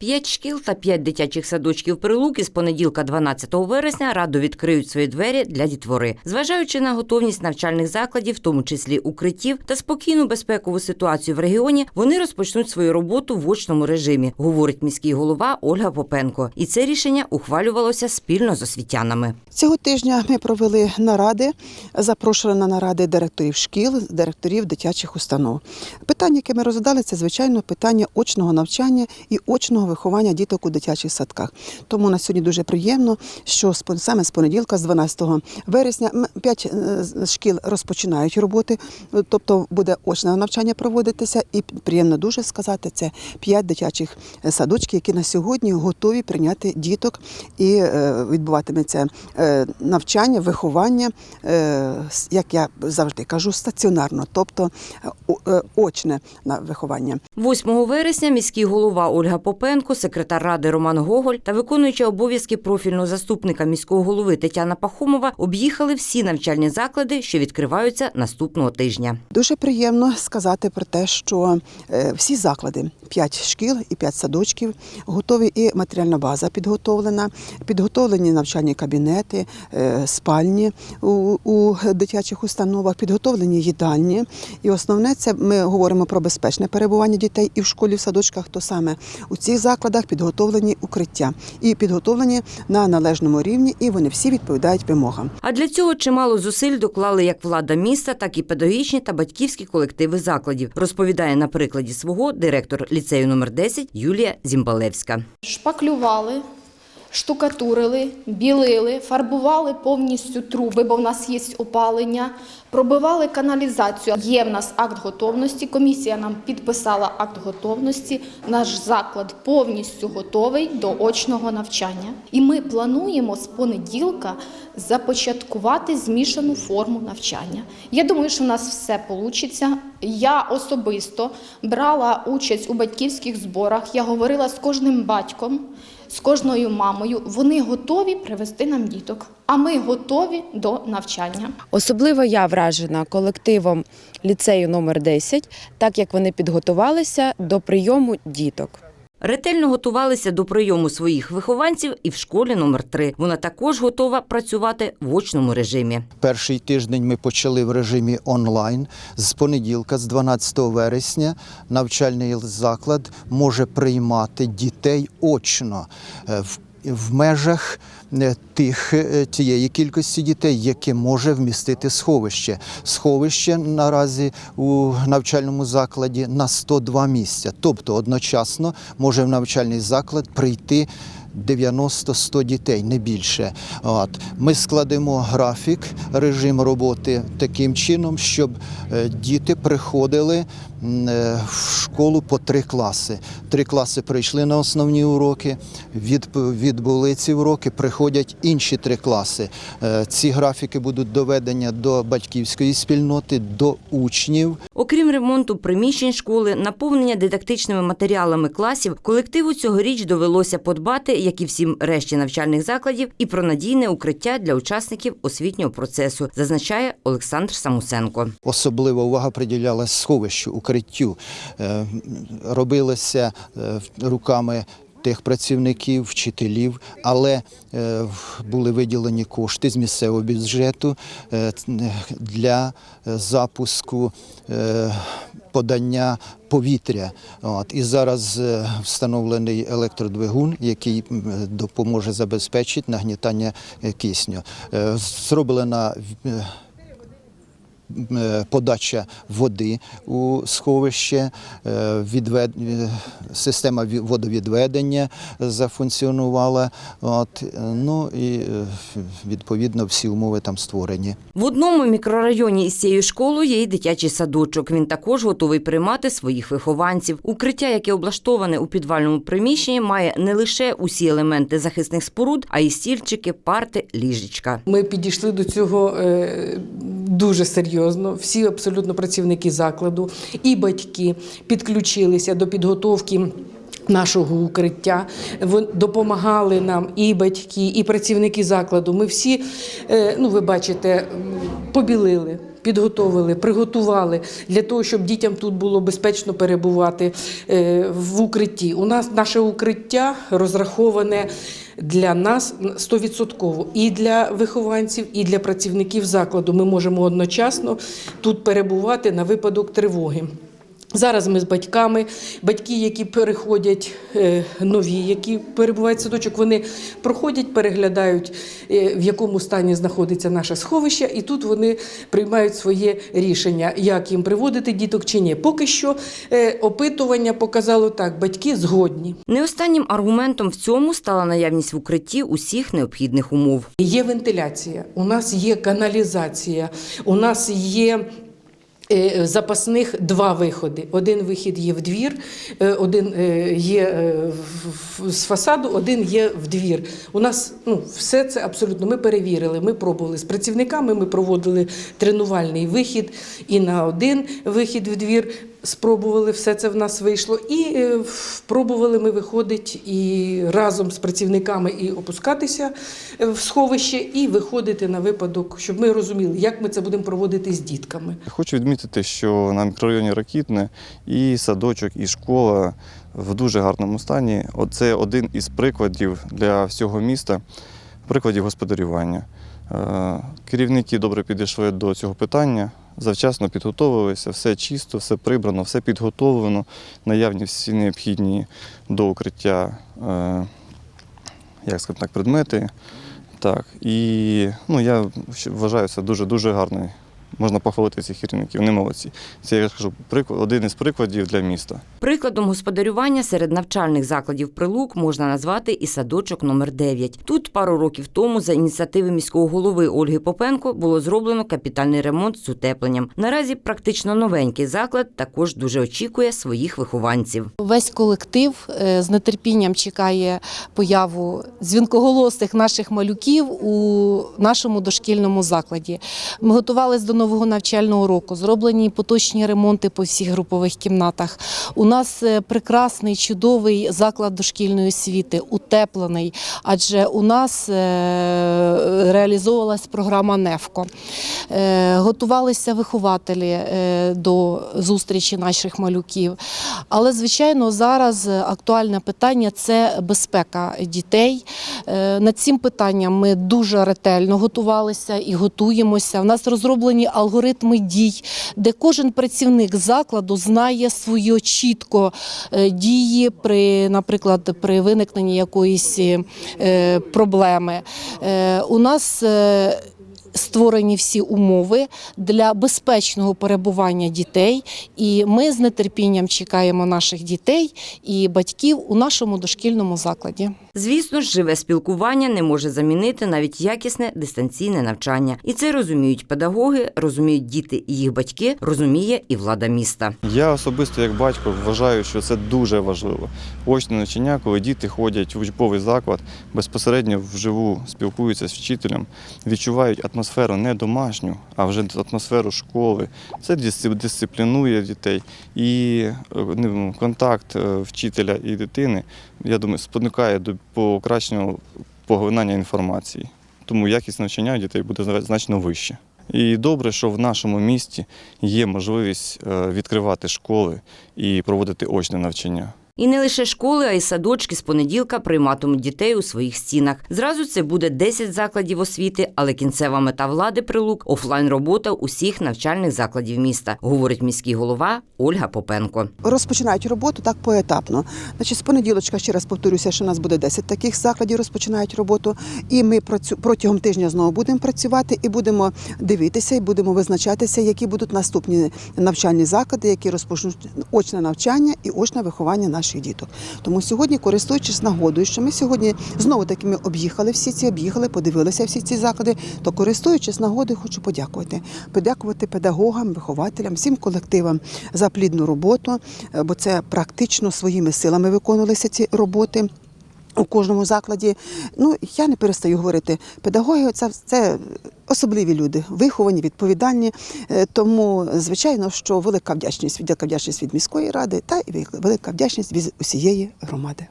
П'ять шкіл та п'ять дитячих садочків Прилуки з понеділка 12 вересня радо відкриють свої двері для дітвори. Зважаючи на готовність навчальних закладів, в тому числі укриттів, та спокійну безпекову ситуацію в регіоні, вони розпочнуть свою роботу в очному режимі, говорить міський голова Ольга Попенко. І це рішення ухвалювалося спільно з освітянами. Цього тижня ми провели наради, запрошували на наради директорів шкіл, директорів дитячих установ. Питання, яке ми розглядали, це звичайно питання очного навчання і очного виховання діток у дитячих садках. Тому на сьогодні дуже приємно, що саме з понеділка, з 12 вересня, п'ять е, шкіл розпочинають роботи, тобто буде очне навчання проводитися. І приємно дуже сказати, це п'ять дитячих е, садочків, які на сьогодні готові прийняти діток і е, відбуватиметься навчання, виховання, як я завжди кажу, стаціонарно, тобто очне виховання. 8 вересня міський голова Ольга Попенко, секретар ради Роман Гоголь та виконуюча обов'язки профільного заступника міського голови Тетяна Пахомова об'їхали всі навчальні заклади, що відкриваються наступного тижня. Дуже приємно сказати про те, що е, всі заклади, п'ять шкіл і п'ять садочків, готові і матеріальна база підготовлена, підготовлені навчальні кабінети, е, спальні у, дитячих установах, підготовлені їдальні. І основне це ми говоримо про безпечне перебування дітей і в школі, в садочках. То саме у цих закладах підготовлені укриття і підготовлені на належному рівні, і вони всі відповідають вимогам. А для цього чимало зусиль доклали як влада міста, так і педагогічні та батьківські колективи закладів, розповідає на прикладі свого директор ліцею номер 10 Юлія Зімбалевська. Шпаклювали, штукатурили, білили, фарбували повністю труби, бо в нас є опалення, пробивали каналізацію. Є в нас акт готовності. Комісія нам підписала акт готовності. Наш заклад повністю готовий до очного навчання. І ми плануємо з понеділка започаткувати змішану форму навчання. Я думаю, що у нас все вийде. Я особисто брала участь у батьківських зборах. Я говорила з кожним батьком, з кожною мамою. Вони готові привести нам діток, а ми готові до навчання. Особливо я вражена колективом ліцею номер 10, так як вони підготувалися до прийому діток. Ретельно готувалися до прийому своїх вихованців і в школі номер 3 Вона також готова працювати в очному режимі. Перший тиждень ми почали в режимі онлайн. З понеділка, з 12 вересня, навчальний заклад може приймати дітей очно е, в, в межах е, тих е, тієї кількості дітей, яке може вмістити сховище. Сховище наразі у навчальному закладі на 102 місця. Тобто одночасно може в навчальний заклад прийти 90-100 дітей, не більше. От. Ми складемо графік, режим роботи таким чином, щоб е, діти приходили е, в школу по три класи. Три класи прийшли на основні уроки, від, відбули ці уроки, приходять інші три класи. Е, Ці графіки будуть доведені до батьківської спільноти, до учнів. Окрім ремонту приміщень школи, наповнення дидактичними матеріалами класів, колективу цьогоріч довелося подбати, як і всім решті навчальних закладів, і про надійне укриття для учасників освітнього процесу, зазначає Олександр Самусенко. Особлива увага приділялась сховищу, укриттю. Е, Робилося е, руками тих працівників, вчителів, але е, були виділені кошти з місцевого бюджету е, для е, запуску е, подання повітря. От. І зараз встановлений електродвигун, який допоможе забезпечити нагнітання кисню. Зроблена подача води у сховище, е, відвед... е, система водовідведення зафункціонувала. От, е, ну і е, відповідно всі умови там створені. В одному мікрорайоні із цією школою є й дитячий садочок. Він також готовий приймати своїх вихованців. Укриття, яке облаштоване у підвальному приміщенні, має не лише усі елементи захисних споруд, а й стільчики, парти, ліжечка. Ми підійшли до цього е, дуже серйозно. Всі абсолютно працівники закладу і батьки підключилися до підготовки. Нашого укриття допомагали нам і батьки, і працівники закладу. Ми всі, е, ну ви бачите, побілили, підготовили, приготували для того, щоб дітям тут було безпечно перебувати е, в укритті. У нас наше укриття розраховане для нас 100% і для вихованців, і для працівників закладу. Ми можемо одночасно тут перебувати на випадок тривоги. Зараз ми з батьками, батьки, які переходять е, нові, які перебувають в садочок, вони проходять, переглядають, е, в якому стані знаходиться наше сховище, і тут вони приймають своє рішення, як їм приводити діток чи ні. Поки що е, опитування показало так: батьки згодні. Не останнім аргументом в цьому стала наявність в укритті усіх необхідних умов. Є вентиляція, у нас є каналізація, у нас є. Е, Запасних два виходи. Один вихід є в двір, е, один е, є е, з фасаду, один є в двір. У нас ну, все це абсолютно ми перевірили. Ми пробували з працівниками, ми проводили тренувальний вихід і на один вихід в двір. Спробували, все це в нас вийшло. І е, в- пробували ми виходить і разом з працівниками і опускатися е, в сховище, і виходити на випадок, щоб ми розуміли, як ми це будемо проводити з дітками. Хочу відмітити, що на мікрорайоні Ракітне і садочок, і школа в дуже гарному стані. Це один із прикладів для всього міста, прикладів господарювання. Е, Керівники добре підійшли до цього питання, завчасно підготовилися, все чисто, все прибрано, все підготовлено, наявні всі необхідні до укриття, е, як скажімо так, предмети. Так, і ну, я вважаю це дуже-дуже гарний. Можна похвалити цих керівників, вони молодці. Це я ж кажу, приклад, один із прикладів для міста. Прикладом господарювання серед навчальних закладів прилук можна назвати і садочок номер 9 Тут пару років тому за ініціативи міського голови Ольги Попенко було зроблено капітальний ремонт з утепленням. Наразі практично новенький заклад також дуже очікує своїх вихованців. Весь колектив е, з нетерпінням чекає появу дзвінкоголосих наших малюків у нашому дошкільному закладі. Ми готувалися до нового навчального року, зроблені поточні ремонти по всіх групових кімнатах. У нас е, прекрасний, чудовий заклад дошкільної освіти, утеплений, адже у нас е, реалізовувалась програма НЕФКО. Е, Готувалися вихователі е, до зустрічі наших малюків. Але, звичайно, зараз актуальне питання це безпека дітей. Е, Над цим питанням ми дуже ретельно готувалися і готуємося. У нас розроблені алгоритми дій, де кожен працівник закладу знає свої чітко дії при, наприклад, при виникненні якоїсь проблеми. У нас е, Створені всі умови для безпечного перебування дітей, і ми з нетерпінням чекаємо наших дітей і батьків у нашому дошкільному закладі. Звісно ж, живе спілкування не може замінити навіть якісне дистанційне навчання. І це розуміють педагоги, розуміють діти і їх батьки, розуміє і влада міста. Я особисто, як батько, вважаю, що це дуже важливо. Очне навчання, коли діти ходять в учбовий заклад, безпосередньо вживу спілкуються з вчителем, відчувають атмосферу не домашню, а вже атмосферу школи. Це дисциплінує дітей. І е, контакт е, вчителя і дитини, я думаю, спонукає до покращення поглинання інформації. Тому якість навчання дітей буде значно вища. І добре, що в нашому місті є можливість е, відкривати школи і проводити очне навчання. І не лише школи, а й садочки з понеділка прийматимуть дітей у своїх стінах. Зразу це буде 10 закладів освіти, але кінцева мета влади прилук офлайн робота усіх навчальних закладів міста, говорить міський голова Ольга Попенко. Розпочинають роботу так поетапно. Значить, з понеділочка ще раз повторюся, що у нас буде 10 таких закладів, розпочинають роботу. І ми протягом тижня знову будемо працювати і будемо дивитися, і будемо визначатися, які будуть наступні навчальні заклади, які розпочнуть очне навчання і очне виховання наших діток. Тому сьогодні, користуючись нагодою, що ми сьогодні знову таки ми об'їхали всі ці, об'їхали, подивилися всі ці заклади, то користуючись нагодою, хочу подякувати. Подякувати педагогам, вихователям, всім колективам за плідну роботу, е, бо це практично своїми силами виконувалися ці роботи. У кожному закладі, ну я не перестаю говорити, педагоги це, це особливі люди, виховані, відповідальні. Е, Тому, звичайно, що велика вдячність, велика вдячність від міської ради та велика вдячність від усієї громади.